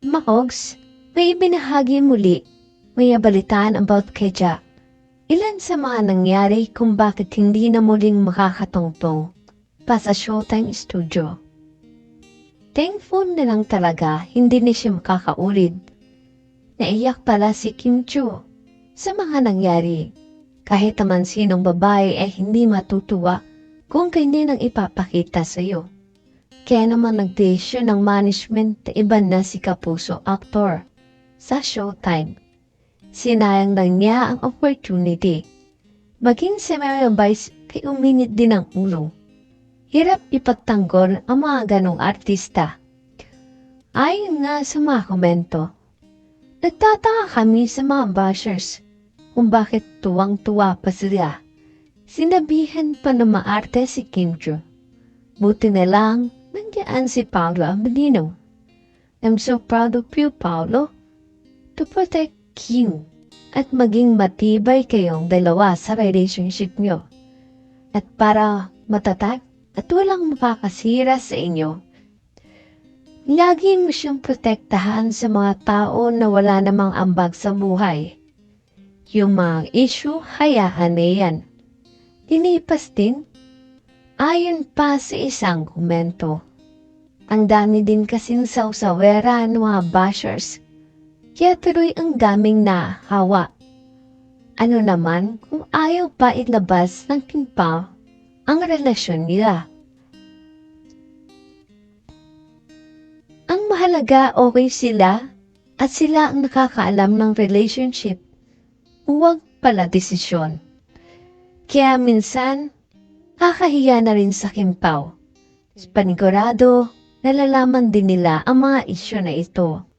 Makogs, may ibinahagi muli. May abalitaan about kay. Ilan sa mga nangyari kung bakit hindi na muling makakatungtong pa sa Showtime Studio. Thankful na lang talaga hindi na siya makakaulit. Naiyak pala si Kim Chu sa mga nangyari. Kahit naman sinong babae ay hindi matutuwa kung ganyan ang ipapakita sa iyo. Kaya naman nag-desisyon ng management na iba na si Kapuso actor sa Showtime. Sinayang lang niya ang opportunity. Maging si Mary Vice kay uminit din ang ulo. Hirap ipagtanggol ang mga ganong artista. Ayon nga sa mga komento, nagtataka kami sa mga bashers kung bakit tuwang-tuwa pa sila. Sinabihan pa na maarte si Kim Joo. Buti na lang, nandiyan si Paolo Abelino. I'm so proud of you, Paolo. To protect you at maging matibay kayong dalawa sa relationship nyo. At para matatag at walang makakasira sa inyo, lagi mo siyang protektahan sa mga tao na wala namang ambag sa buhay. Yung mga issue, hayaan na yan. Tinipas din. Ayon pa sa isang komento. Ang dami din kasing sawsawera ng mga bashers. Kaya tuloy ang daming nahawa. Ano naman kung ayaw pa ilabas ng kimpaw ang relasyon nila. Ang mahalaga okay sila at sila ang nakakaalam ng relationship. Huwag pala desisyon. Kaya minsan, kakahiya na rin sa kimpaw. Panigurado, nalalaman din nila ang mga isyo na ito.